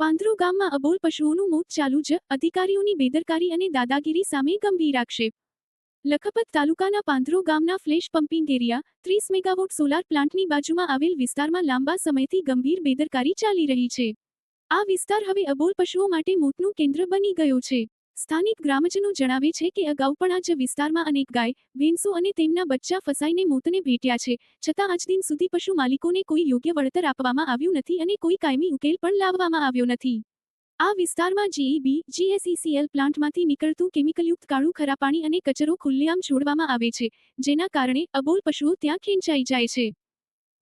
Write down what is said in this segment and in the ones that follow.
પાંદરો ગામમાં અબોલ પશુઓનું મોત ચાલુ જ અધિકારીઓની બેદરકારી અને દાદાગીરી સામે ગંભીર આક્ષેપ. લખપત તાલુકાના પાંદરો ગામના ફ્લેશ પમ્પિંગ એરિયા ત્રીસ મેગાવોટ સોલાર પ્લાન્ટની બાજુમાં આવેલ વિસ્તારમાં લાંબા સમયથી ગંભીર બેદરકારી ચાલી રહી છે. આ વિસ્તાર હવે અબોલ પશુઓ માટે મોતનું કેન્દ્ર બની ગયો છે. સ્થાનિક ગ્રામજનો જણાવે છે કે અગાઉ પણ આ જ વિસ્તારમાં અનેક ગાય, ભેંસો અને તેમના બચ્ચા ફસાઈને મોતને ભેટ્યા છે. છતાં આજ દિન સુધી પશુ માલિકોને કોઈ યોગ્ય વળતર આપવામાં આવ્યું નથી અને કોઈ કાયમી ઉકેલ પણ લાવવામાં આવ્યો નથી. આ વિસ્તારમાં જીઈબી જીએસઈસીએલ પ્લાન્ટમાંથી નીકળતું કેમિકલયુક્ત કાળું ખરા પાણી અને કચરો ખુલ્લેઆમ છોડવામાં આવે છે, જેના કારણે અબોલ પશુઓ ત્યાં ખેંચાઈ જાય છે.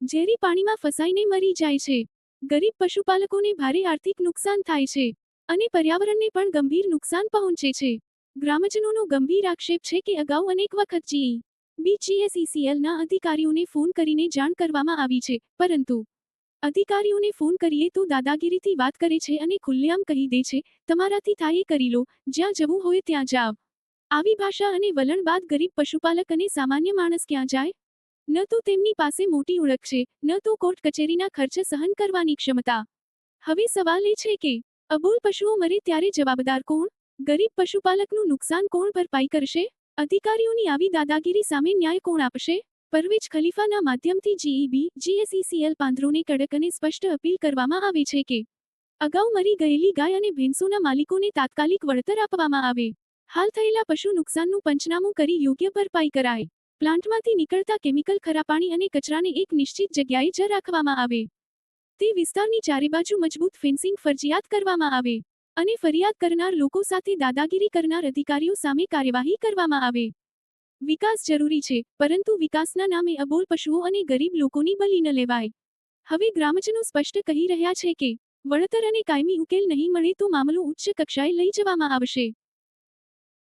ઝેરી પાણીમાં ફસાઈને મરી જાય છે. ગરીબ પશુપાલકોને ભારે આર્થિક નુકસાન થાય છે. અને પર્યાવરણને પણ ગંભીર નુકસાન પહોંચે છે. ગ્રામજનોનો ગંભીર આક્ષેપ છે કે અગાઉ અનેક વખત જીઈ બીજીએસઈસીએલના અધિકારીઓને ફોન કરીને જાણ કરવામાં આવી છે, પરંતુ અધિકારીઓને ફોન કરીએ તો દાદાગીરીથી વાત કરે છે અને ખુલ્લેઆમ કહી દે છે, તમારાથી થાય કરી લો, જ્યાં જવું હોય ત્યાં જાવ આવી ભાષા અને વલણ બાદ ગરીબ પશુપાલક અને સામાન્ય માણસ ક્યાં જાય? ન તો તેમની પાસે મોટી ઓળખ છે, ન તો કોર્ટ કચેરીના ખર્ચ સહન કરવાની ક્ષમતા. હવે સવાલ એ છે કે અબોલ પશુઓ મરે ત્યારે જવાબદાર કોણ? ગરીબ પશુપાલકનું નુકસાન કોણ ભરપાઈ કરશે? અધિકારીઓની આવી દાદાગીરી સામે ન્યાય કોણ આપશે? પરવેજ ખલીફાના માધ્યમથી જીઈબી જીએસઈસીએલ પાંદરોને કડક અને સ્પષ્ટ અપીલ કરવામાં આવે છે કે, અગાઉ મરી ગયેલી ગાય અને ભેંસોના માલિકોને તાત્કાલિક વળતર આપવામાં આવે. હાલ થયેલા પશુ નુકસાનનું પંચનામું કરી યોગ્ય ભરપાઈ કરાય. પ્લાન્ટમાંથી નીકળતા કેમિકલ ખરા પાણી અને કચરાને એક નિશ્ચિત જગ્યાએ જ રાખવામાં આવે. તે વિસ્તારની ચારેબાજુ મજબૂત ફેન્સિંગ ફરજિયાત કરવામાં આવે અને ફરિયાદ કરનાર લોકો સાથે દાદાગીરી કરનાર અધિકારીઓ સામે કાર્યવાહી કરવામાં આવે. વિકાસ જરૂરી છે, પરંતુ વિકાસના નામે અબોલ પશુઓ અને ગરીબ લોકોની બલી ન લેવાય. હવે ગ્રામજનો સ્પષ્ટ કહી રહ્યા છે કે, વળતર અને કાયમી ઉકેલ નહીં મળે તો મામલો ઉચ્ચ કક્ષાએ લઈ જવામાં આવશે.